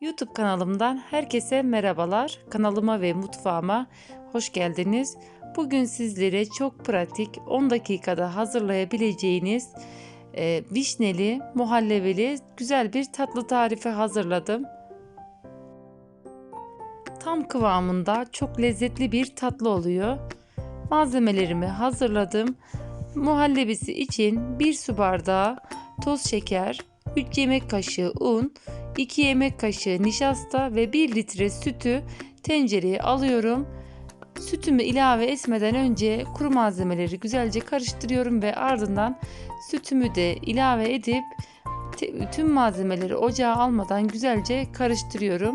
YouTube kanalımdan herkese merhabalar. Kanalıma ve mutfağıma hoş geldiniz. Bugün sizlere çok pratik 10 dakikada hazırlayabileceğiniz e, vişneli, muhallebili güzel bir tatlı tarifi hazırladım. Tam kıvamında çok lezzetli bir tatlı oluyor. Malzemelerimi hazırladım. Muhallebisi için 1 su bardağı toz şeker, 3 yemek kaşığı un, 2 yemek kaşığı nişasta ve 1 litre sütü tencereye alıyorum. Sütümü ilave etmeden önce kuru malzemeleri güzelce karıştırıyorum ve ardından sütümü de ilave edip tüm malzemeleri ocağa almadan güzelce karıştırıyorum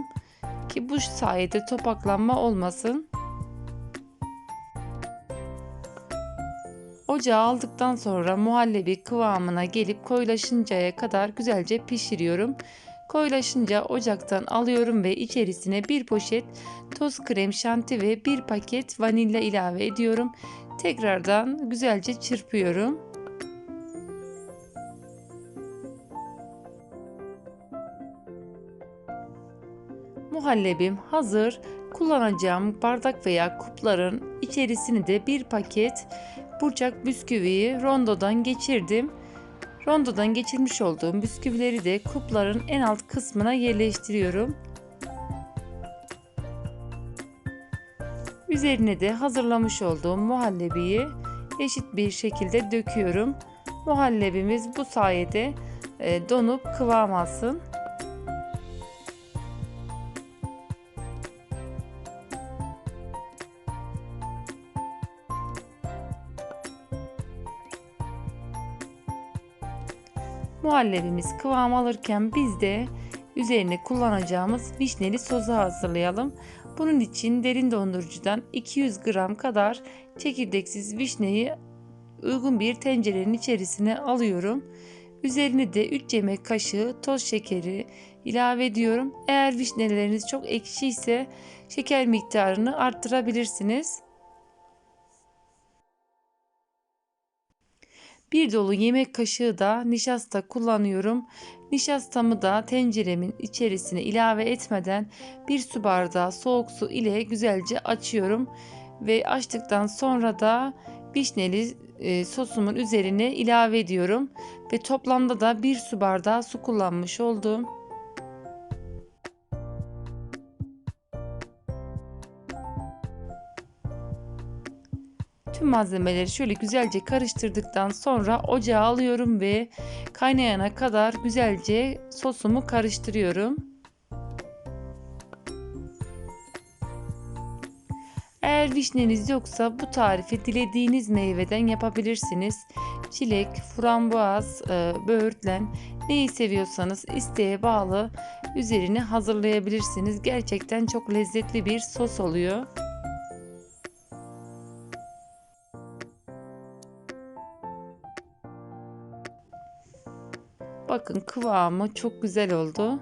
ki bu sayede topaklanma olmasın. Ocağa aldıktan sonra muhallebi kıvamına gelip koyulaşıncaya kadar güzelce pişiriyorum. Koyulaşınca ocaktan alıyorum ve içerisine bir poşet toz krem şanti ve bir paket vanilya ilave ediyorum. Tekrardan güzelce çırpıyorum. Muhallebim hazır. Kullanacağım bardak veya kupların içerisini de bir paket burçak bisküviyi rondodan geçirdim. Rondodan geçirmiş olduğum bisküvileri de kupların en alt kısmına yerleştiriyorum. Üzerine de hazırlamış olduğum muhallebiyi eşit bir şekilde döküyorum. Muhallebimiz bu sayede e, donup kıvam alsın. Muhallebimiz kıvam alırken biz de üzerine kullanacağımız vişneli sosu hazırlayalım. Bunun için derin dondurucudan 200 gram kadar çekirdeksiz vişneyi uygun bir tencerenin içerisine alıyorum. Üzerine de 3 yemek kaşığı toz şekeri ilave ediyorum. Eğer vişneleriniz çok ekşi ise şeker miktarını arttırabilirsiniz. Bir dolu yemek kaşığı da nişasta kullanıyorum. Nişastamı da tenceremin içerisine ilave etmeden bir su bardağı soğuk su ile güzelce açıyorum. Ve açtıktan sonra da vişneli e, sosumun üzerine ilave ediyorum. Ve toplamda da bir su bardağı su kullanmış oldum. Tüm malzemeleri şöyle güzelce karıştırdıktan sonra ocağa alıyorum ve kaynayana kadar güzelce sosumu karıştırıyorum. Eğer vişneniz yoksa bu tarifi dilediğiniz meyveden yapabilirsiniz. Çilek, frambuaz, e, böğürtlen neyi seviyorsanız isteğe bağlı üzerine hazırlayabilirsiniz. Gerçekten çok lezzetli bir sos oluyor. Bakın kıvamı çok güzel oldu.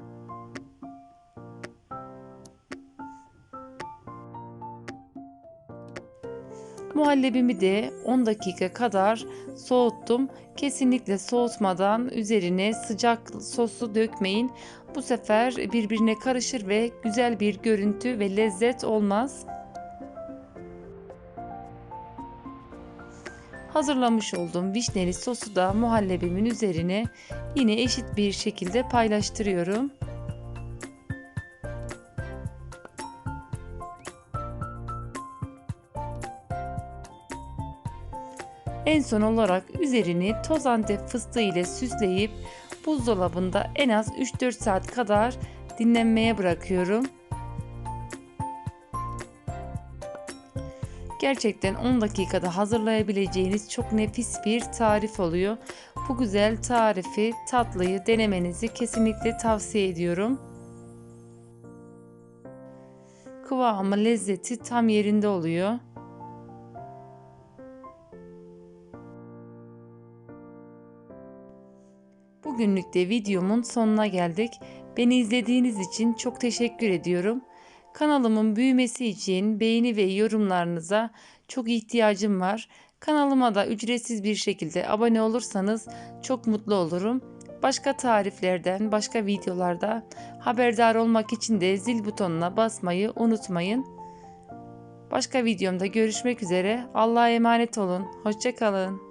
Muhallebimi de 10 dakika kadar soğuttum. Kesinlikle soğutmadan üzerine sıcak sosu dökmeyin. Bu sefer birbirine karışır ve güzel bir görüntü ve lezzet olmaz. Hazırlamış olduğum vişneli sosu da muhallebimin üzerine yine eşit bir şekilde paylaştırıyorum. En son olarak üzerini toz antep fıstığı ile süsleyip buzdolabında en az 3-4 saat kadar dinlenmeye bırakıyorum. Gerçekten 10 dakikada hazırlayabileceğiniz çok nefis bir tarif oluyor. Bu güzel tarifi, tatlıyı denemenizi kesinlikle tavsiye ediyorum. Kıvamı, lezzeti tam yerinde oluyor. Bugünlük de videomun sonuna geldik. Beni izlediğiniz için çok teşekkür ediyorum. Kanalımın büyümesi için beğeni ve yorumlarınıza çok ihtiyacım var. Kanalıma da ücretsiz bir şekilde abone olursanız çok mutlu olurum. Başka tariflerden, başka videolarda haberdar olmak için de zil butonuna basmayı unutmayın. Başka videomda görüşmek üzere. Allah'a emanet olun. Hoşçakalın.